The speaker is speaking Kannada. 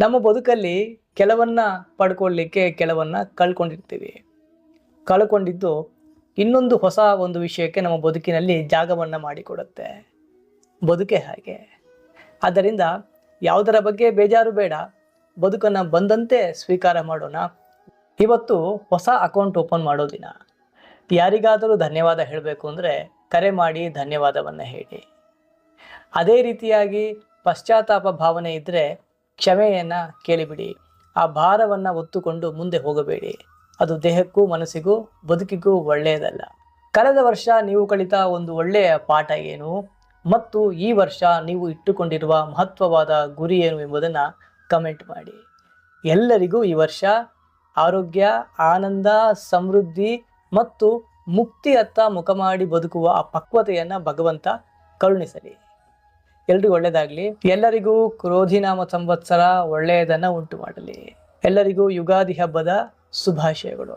ನಮ್ಮ ಬದುಕಲ್ಲಿ ಕೆಲವನ್ನ ಪಡ್ಕೊಳ್ಳಿಕ್ಕೆ ಕೆಲವನ್ನ ಕಳ್ಕೊಂಡಿರ್ತೀವಿ. ಕಳ್ಕೊಂಡಿದ್ದು ಇನ್ನೊಂದು ಹೊಸ ಒಂದು ವಿಷಯಕ್ಕೆ ನಮ್ಮ ಬದುಕಿನಲ್ಲಿ ಜಾಗವನ್ನು ಮಾಡಿಕೊಡುತ್ತೆ. ಬದುಕೆ ಹಾಗೆ. ಆದ್ದರಿಂದ ಯಾವುದರ ಬಗ್ಗೆ ಬೇಜಾರು ಬೇಡ. ಬದುಕನ್ನು ಬಂದಂತೆ ಸ್ವೀಕಾರ ಮಾಡೋಣ. ಇವತ್ತು ಹೊಸ ಅಕೌಂಟ್ ಓಪನ್ ಮಾಡೋ ದಿನ. ಯಾರಿಗಾದರೂ ಧನ್ಯವಾದ ಹೇಳಬೇಕು ಅಂದರೆ ಕರೆ ಮಾಡಿ ಧನ್ಯವಾದವನ್ನು ಹೇಳಿ. ಅದೇ ರೀತಿಯಾಗಿ ಪಶ್ಚಾತ್ತಾಪ ಭಾವನೆ ಇದ್ದರೆ ಕ್ಷಮೆಯನ್ನು ಕೇಳಿಬಿಡಿ. ಆ ಭಾರವನ್ನು ಹೊತ್ತುಕೊಂಡು ಮುಂದೆ ಹೋಗಬೇಡಿ. ಅದು ದೇಹಕ್ಕೂ ಮನಸ್ಸಿಗೂ ಬದುಕಿಗೂ ಒಳ್ಳೆಯದಲ್ಲ. ಕಳೆದ ವರ್ಷ ನೀವು ಕಲಿತ ಒಂದು ಒಳ್ಳೆಯ ಪಾಠ ಏನು? ಮತ್ತು ಈ ವರ್ಷ ನೀವು ಇಟ್ಟುಕೊಂಡಿರುವ ಮಹತ್ವವಾದ ಗುರಿ ಏನು ಎಂಬುದನ್ನು ಕಮೆಂಟ್ ಮಾಡಿ. ಎಲ್ಲರಿಗೂ ಈ ವರ್ಷ ಆರೋಗ್ಯ, ಆನಂದ, ಸಮೃದ್ಧಿ ಮತ್ತು ಮುಕ್ತಿಯತ್ತ ಮುಖ ಮಾಡಿ ಬದುಕುವ ಆ ಪಕ್ವತೆಯನ್ನು ಭಗವಂತ ಕರುಣಿಸಲಿ. ಎಲ್ರಿಗೂ ಒಳ್ಳೆಯದಾಗಲಿ ಎಲ್ಲರಿಗೂ ಕ್ರೋಧಿನಾಮ ಸಂವತ್ಸರ ಒಳ್ಳೆಯದನ್ನ ಉಂಟು ಮಾಡಲಿ. ಎಲ್ಲರಿಗೂ ಯುಗಾದಿ ಹಬ್ಬದ ಶುಭಾಶಯಗಳು.